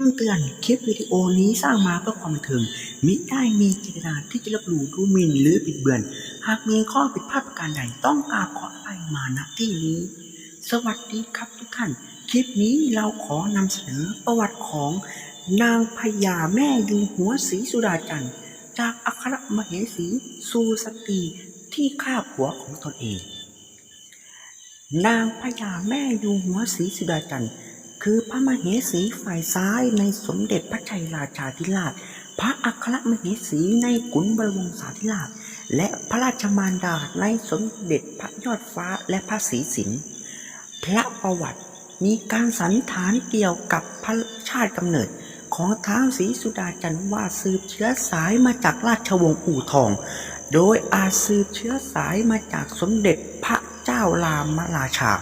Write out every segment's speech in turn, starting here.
คำเตือน คลิปวิดีโอนี้สร้างมาเพื่อความบันเทิง มิได้มีเจตนาที่จะลบหลู่ดูหมิ่นหรือบิดเบือน หากมีข้อผิดพลาดประการใดต้องกราบขออภัยมาณที่นี้ สวัสดีครับทุกท่าน คลิปนี้เราขอนำเสนอประวัติของนางพญาแม่ยูหัวศรีสุดาจันทร์ จากอัครมเหสีสูสตรีที่ฆ่าผัวของตนเอง นางพญาแม่ยูหัวศรีสุดาจันทร์ คือพระมเหสีฝ่ายซ้ายในสมเด็จพระชัยราชาธิราช พระอัครมเหสีในกุนบรวงศาธิราช และพระราชมารดาในสมเด็จพระยอดฟ้าและพระศรีสินพระประวัติมีการสันนิษฐานเกี่ยวกับพระชาติกำเนิดของท้าวศรีสุดาจันทร์ว่าสืบเชื้อสายมาจากราชวงศ์อู่ทอง โดยอาสืบเชื้อสายมาจากสมเด็จพระเจ้ารามราชา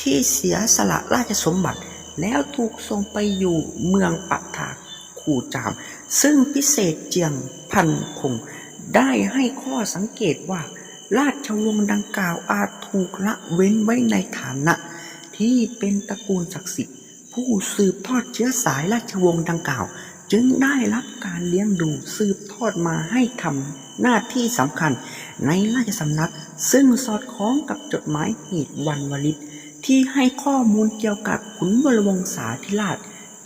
ที่เสียสละราชสมบัติ แล้วถูกส่งไปอยู่เมืองปัทาคูจาม ซึ่งพิเศษเจียงพันคง ได้ให้ข้อสังเกตว่า ราชวงศ์ดังกล่าวอาจถูกละเว้นไว้ในฐานะ ที่เป็นตระกูลศักดิ์สิทธิ์ ผู้สืบทอดเชื้อสายราชวงศ์ดังกล่าว จึงได้รับการเลี้ยงดูสืบทอดมาให้ทำหน้าที่สำคัญในราชสำนัก ซึ่งสอดคล้องกับจดหมายเหตุวันวลิต ที่ให้ข้อมูลเกี่ยวกับขุนวรวงศาธิราช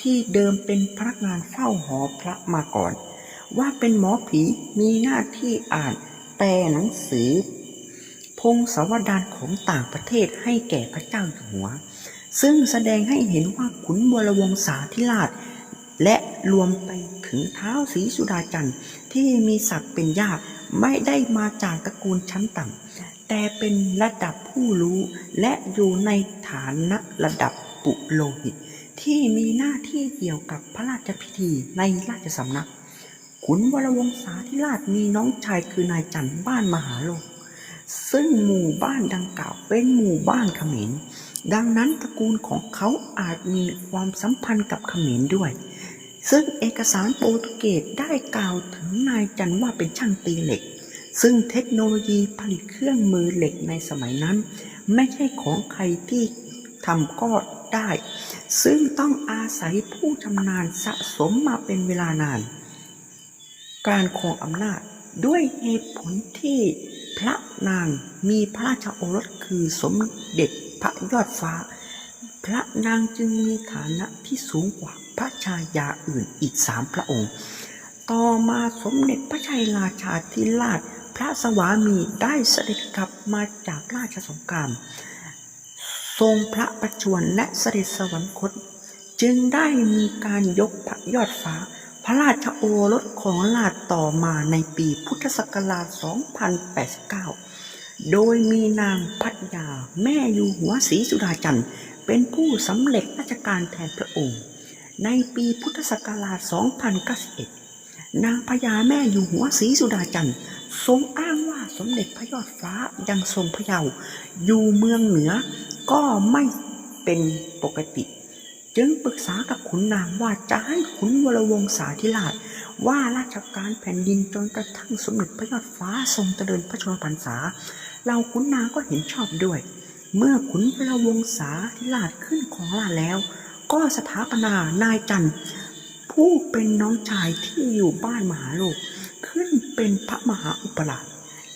ที่เดิมเป็นพนักงานเฝ้าหอพระมาก่อน ว่าเป็นหมอผีมีหน้าที่อ่านแปลหนังสือ พงศาวดารของต่างประเทศให้แก่พระเจ้าอยู่หัว ซึ่งแสดงให้เห็นว่าขุนวรวงศาธิราช และรวมไปถึงเท้าวศรีสุดาจันทร์ที่มีศักดิ์เป็นญาติไม่ได้มาจากตระกูลชั้นต่ำ แต่เป็นระดับผู้รู้และอยู่ในฐานะระดับปุโรหิต ที่มีหน้าที่เกี่ยวกับพระราชพิธีในราชสำนัก ขุนวรวงศาธิราชมีน้องชายคือนายจันทร์บ้านมหาโลก ซึ่งหมู่บ้านดังกล่าวเป็นหมู่บ้านเขมร ดังนั้นตระกูลของเขาอาจมีความสัมพันธ์กับเขมรด้วย ซึ่งเอกสารโปรตุเกสได้กล่าวถึงนายจันทร์ว่าเป็นช่างตีเหล็ก ซึ่งเทคโนโลยีผลิตเครื่องมือเหล็กในสมัยนั้น ไม่ใช่ของใครที่ทำก็ได้ ซึ่งต้องอาศัยผู้ชำนาญสะสมมาเป็นเวลานาน การครองอำนาจด้วยเหตุผลที่พระนางมีพระราชโอรสคือสมเด็จพระยอดฟ้า พระนางจึงมีฐานะที่สูงกว่าพระชายาอื่นอีกสามพระองค์ ต่อมาสมเด็จพระชัยราชาธิราช ระสวามีได้เสด็จกลับมาจากราชสงคราม ทรงพระประชวรและเสด็จสวรรคต จึงได้มีการยกพระยอดฟ้า พระราชโอรสของราชต่อมาในปีพุทธศักราช 2089 โดยมีนางพัทยาแม่อยู่หัวศรีสุดาจันทร์ เป็นผู้สำเร็จราชการแทนพระองค์ ในปีพุทธศักราช 2091 นางพญาแม่อยู่หัวศรีสุดาจันทร์ทรงอ้างว่าสมเด็จพระยอดฟ้ายังทรงพระเยาว์อยู่เมืองเหนือก็ไม่เป็นปกติ จึงปรึกษากับขุนนางว่าจะให้ขุนวรวงศาธิราช ว่าราชการแผ่นดินจนกระทั่งสมเด็จพระยอดฟ้าทรงเจริญพระชนมพรรษาเราขุนนางก็เห็นชอบด้วย เมื่อขุนวรวงศาธิราชขึ้นของราแล้ว ก็สถาปนานายจันทร์ ผู้เป็นน้องชายที่อยู่บ้านมหาโลก ขึ้นเป็นพระมหาอุปราช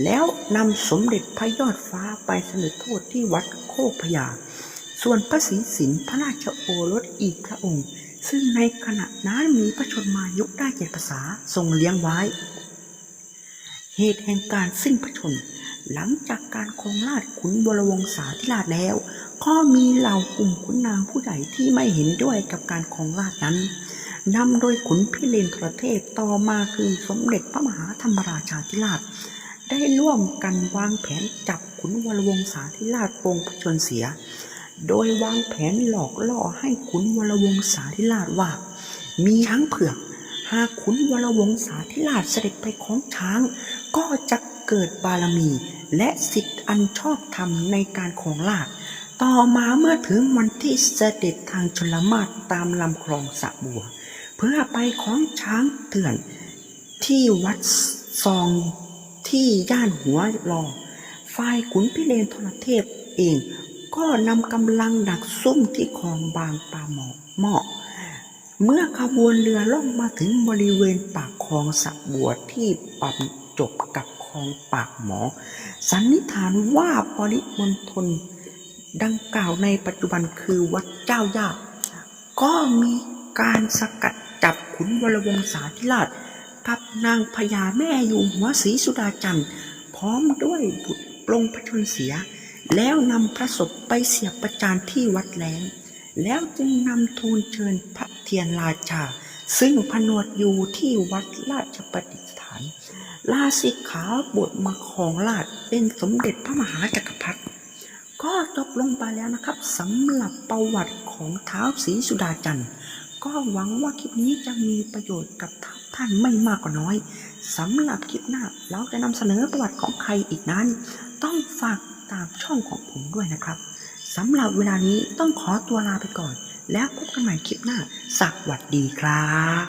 แล้วนำสมเด็จพระยอดฟ้าไปเสนอโทษที่วัดโคกพญาส่วนพระศรีสินพระราชโอรสอีกพระองค์ ซึ่งในขณะนั้นมีพระชนมายุได้เจ็ดภาษาทรงเลี้ยงไว้ เหตุแห่งการสิ้นพระชนม์หลังจากการครองราชขุนบรวงศาธิราชแล้ว ก็มีเหล่ากลุ่มขุนนางผู้ใหญ่ที่ไม่เห็นด้วยกับการครองราชนั้น นำโดยขุนพิเรนทระเทพต่อมาคือสมเด็จพระมหาธรรมราชาธิราช ได้ร่วมกันวางแผนจับขุนวรวงศาธิราชโปงพชนเสีย โดยวางแผนหลอกล่อให้ขุนวรวงศาธิราชว่า มีช้างเผือกหากขุนวรวงศาธิราชเสด็จไปของช้าง ก็จะเกิดบารมี และสิทธิอันชอบธรรมในการของราชต่อมาเมื่อถึงวันที่เสด็จทางชลมาศตามลำคลองสะบัว เพื่อไปของช้างเถื่อน ที่วัดซองที่ย่านหัวรอฝ่ายขุนพิเรนทรเทพเองก็นำกำลังดักซุ่มที่คลองบางปลาหมอกหมอกเมื่อขบวนเรือล่องมาถึงบริเวณปากคลองสะบัวที่บรรจบกับคลองปากหมอ สันนิษฐานว่าปริมณฑลดังกล่าวในปัจจุบันคือวัดเจ้าย่าก็มีการสกัด ขุนวรวงศาธิราช กับนางพญาแม่อยู่หัวศรีสุดาจันทร์พร้อมด้วยบุตรปลงพระชนเสีย แล้วนำพระศพไปเสียประจานที่วัดแหลงแล้วจึงนำทูลเชิญพระเทียนราชา ซึ่งผนวดอยู่ที่วัดราชประดิษฐาน ลาสิกขาบทมาของราชเป็นสมเด็จพระมหาจักรพรรดิก็จบลงไปแล้วนะครับสำหรับประวัติของเท้าวศรีสุดาจันทร์ ก็หวังว่าคลิปนี้จะมีประโยชน์กับท่านไม่มากก็น้อยสำหรับคลิปหน้าเราจะนำเสนอประวัติของใครอีกนั้น ต้องฝากตามช่องของผมด้วยนะครับสำหรับเวลานี้ต้องขอตัวลาไปก่อน แล้วพบกันใหม่คลิปหน้า สวัสดีครับ